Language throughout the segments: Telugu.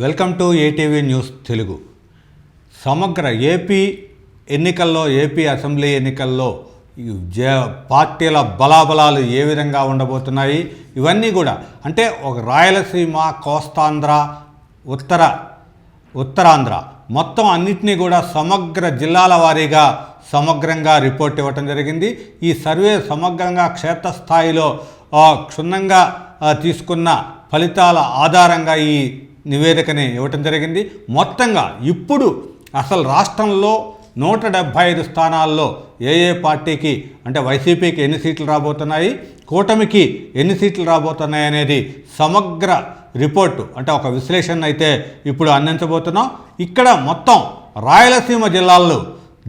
Welcome to ATV news Telugu. సమగ్ర ఏపీ ఎన్నికల్లో ఏపీ అసెంబ్లీ ఎన్నికల్లో జ పార్టీల బలాబలాలు ఏ విధంగా ఉండబోతున్నాయి? ఇవన్నీ కూడా అంటే ఒక రాయలసీమ కోస్తాంధ్ర ఉత్తర ఉత్తరాంధ్ర మొత్తం అన్నింటినీ కూడా సమగ్ర జిల్లాల వారీగా సమగ్రంగా రిపోర్ట్ ఇవ్వటం జరిగింది. ఈ సర్వే సమగ్రంగా క్షేత్రస్థాయిలో క్షుణ్ణంగా తీసుకున్న ఫలితాల ఆధారంగా ఈ నివేదికని ఇవ్వటం జరిగింది. మొత్తంగా ఇప్పుడు అసలు రాష్ట్రంలో నూట డెబ్భై ఐదు స్థానాల్లో ఏ ఏ పార్టీకి అంటే వైసీపీకి ఎన్ని సీట్లు రాబోతున్నాయి కూటమికి ఎన్ని సీట్లు రాబోతున్నాయి అనేది సమగ్ర రిపోర్టు అంటే ఒక విశ్లేషణ అయితే ఇప్పుడు అందించబోతున్నాం. ఇక్కడ మొత్తం రాయలసీమ జిల్లాల్లో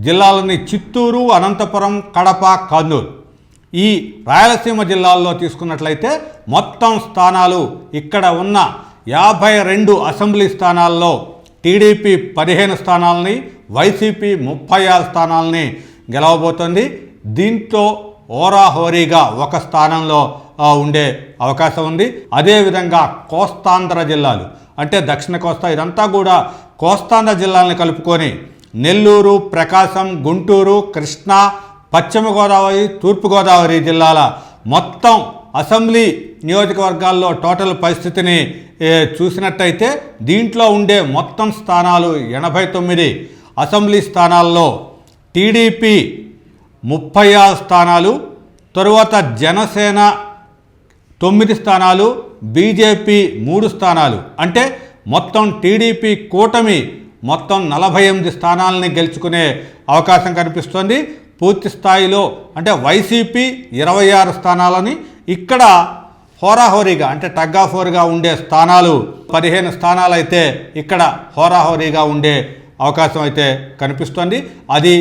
జిల్లాలని చిత్తూరు అనంతపురం కడప కర్నూలు ఈ రాయలసీమ జిల్లాల్లో తీసుకున్నట్లయితే మొత్తం స్థానాలు ఇక్కడ ఉన్న యాభై రెండు అసెంబ్లీ స్థానాల్లో టీడీపీ పదిహేను స్థానాలని వైసీపీ ముప్పై ఆరు స్థానాలని గెలవబోతోంది. దీంతో ఓరాహోరీగా ఒక స్థానంలో ఉండే అవకాశం ఉంది. అదేవిధంగా కోస్తాంధ్ర జిల్లాలు. అంటే దక్షిణ కోస్తా ఇదంతా కూడా కోస్తాంధ్ర జిల్లాలను కలుపుకొని నెల్లూరు ప్రకాశం గుంటూరు కృష్ణా పశ్చిమ గోదావరి తూర్పుగోదావరి జిల్లాల మొత్తం అసెంబ్లీ నియోజకవర్గాల్లో టోటల్ పరిస్థితిని చూసినట్టయితే దీంట్లో ఉండే మొత్తం స్థానాలు ఎనభై తొమ్మిది. అసెంబ్లీ స్థానాల్లో టీడీపీ ముప్పై ఆరు స్థానాలు తరువాత జనసేన తొమ్మిది స్థానాలు బీజేపీ మూడు స్థానాలు. అంటే మొత్తం టీడీపీ కూటమి మొత్తం నలభై ఎనిమిది స్థానాలని గెలుచుకునే అవకాశం కనిపిస్తోంది. పూర్తి స్థాయిలో అంటే వైసీపీ ఇరవై ఆరు స్థానాలని ఇక్కడ హోరాహోరీగా అంటే టగ్ ఆఫ్ హోర్గా ఉండే స్థానాలు పదిహేను స్థానాలు అయితే ఇక్కడ హోరాహోరీగా ఉండే అవకాశం అయితే కనిపిస్తోంది. అది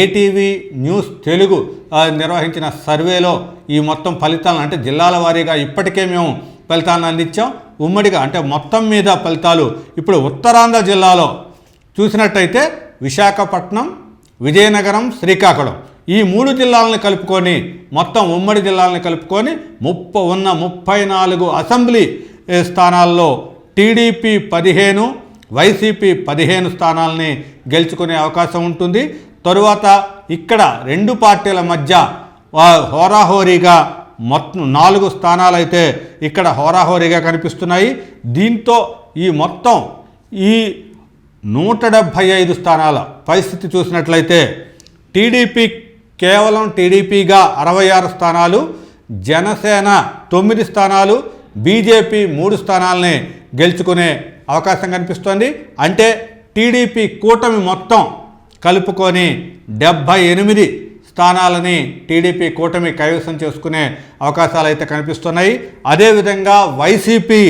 ఏటీవీ న్యూస్ తెలుగు నిర్వహించిన సర్వేలో ఈ మొత్తం ఫలితాలను అంటే జిల్లాల వారీగా ఇప్పటికే మేము ఫలితాలను అందించాం. ఉమ్మడిగా అంటే మొత్తం మీద ఫలితాలు ఇప్పుడు ఉత్తరాంధ్ర జిల్లాలో చూసినట్టయితే విశాఖపట్నం విజయనగరం శ్రీకాకుళం. ఈ మూడు జిల్లాలను కలుపుకొని మొత్తం ఉమ్మడి జిల్లాలను కలుపుకొని ముప్ప ఉన్న ముప్పై నాలుగు అసెంబ్లీ స్థానాల్లో టీడీపీ పదిహేను వైసీపీ పదిహేను స్థానాలని గెలుచుకునే అవకాశం ఉంటుంది. తరువాత ఇక్కడ రెండు పార్టీల మధ్య హోరాహోరీగా మొత్తం నాలుగు స్థానాలు అయితే ఇక్కడ హోరాహోరీగా కనిపిస్తున్నాయి. దీంతో ఈ మొత్తం ఈ నూట డెబ్భై ఐదు స్థానాల పరిస్థితి చూసినట్లయితే టీడీపీ కేవలం టీడీపీగా అరవై ఆరు స్థానాలు జనసేన తొమ్మిది స్థానాలు బీజేపీ మూడు స్థానాలని గెలుచుకునే అవకాశం కనిపిస్తోంది. అంటే టీడీపీ కూటమి మొత్తం కలుపుకొని డెబ్భై ఎనిమిది స్థానాలని టీడీపీ కూటమి కైవసం చేసుకునే అవకాశాలు అయితే కనిపిస్తున్నాయి. అదేవిధంగా వైసీపీ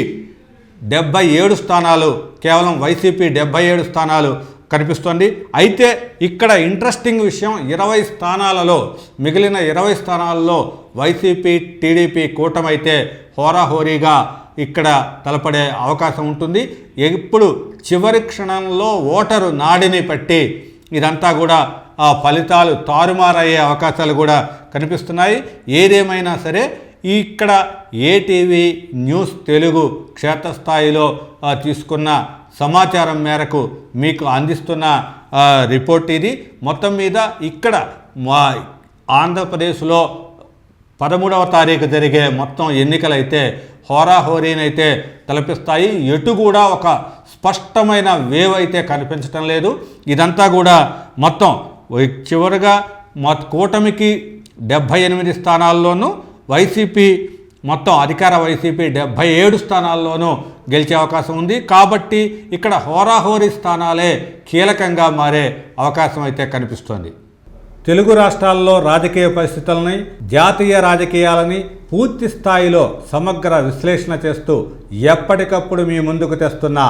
డెబ్భై ఏడు స్థానాలు కేవలం వైసీపీ డెబ్భై ఏడు స్థానాలు కనిపిస్తోంది. అయితే ఇక్కడ ఇంట్రెస్టింగ్ విషయం ఇరవై స్థానాలలో మిగిలిన ఇరవై స్థానాలలో వైసీపీ టీడీపీ కూటమైతే హోరాహోరీగా ఇక్కడ తలపడే అవకాశం ఉంటుంది. ఎప్పుడు చివరి క్షణంలో ఓటరు నాడిని పట్టి ఇదంతా కూడా ఆ ఫలితాలు తారుమారయ్యే అవకాశాలు కూడా కనిపిస్తున్నాయి. ఏదేమైనా సరే ఇక్కడ ఏటీవీ న్యూస్ తెలుగు క్షేత్రస్థాయిలో తీసుకున్న సమాచారం మేరకు మీకు అందిస్తున్న రిపోర్ట్ ఇది. మొత్తం మీద ఇక్కడ మా ఆంధ్రప్రదేశ్లో పదమూడవ తారీఖు జరిగే మొత్తం ఎన్నికలైతే హోరాహోరీనైతే తలపిస్తాయి. ఎటు కూడా ఒక స్పష్టమైన వేవ్ అయితే కనిపించటం లేదు. ఇదంతా కూడా మొత్తం చివరిగా మా కూటమికి డెబ్భై ఎనిమిది స్థానాల్లోనూ వైసీపీ మొత్తం అధికార వైసీపీ డెబ్భై ఏడు స్థానాల్లోనూ గెలిచే అవకాశం ఉంది. కాబట్టి ఇక్కడ హోరాహోరీ స్థానాలే కీలకంగా మారే అవకాశం అయితే కనిపిస్తోంది. తెలుగు రాష్ట్రాల్లో రాజకీయ పరిస్థితులని జాతీయ రాజకీయాలని పూర్తి స్థాయిలో సమగ్ర విశ్లేషణ చేస్తూ ఎప్పటికప్పుడు మీ ముందుకు తెస్తున్న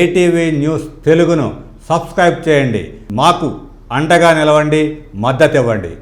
ఏటీవీ న్యూస్ తెలుగును సబ్స్క్రైబ్ చేయండి. మాకు అండగా నిలవండి మద్దతు ఇవ్వండి.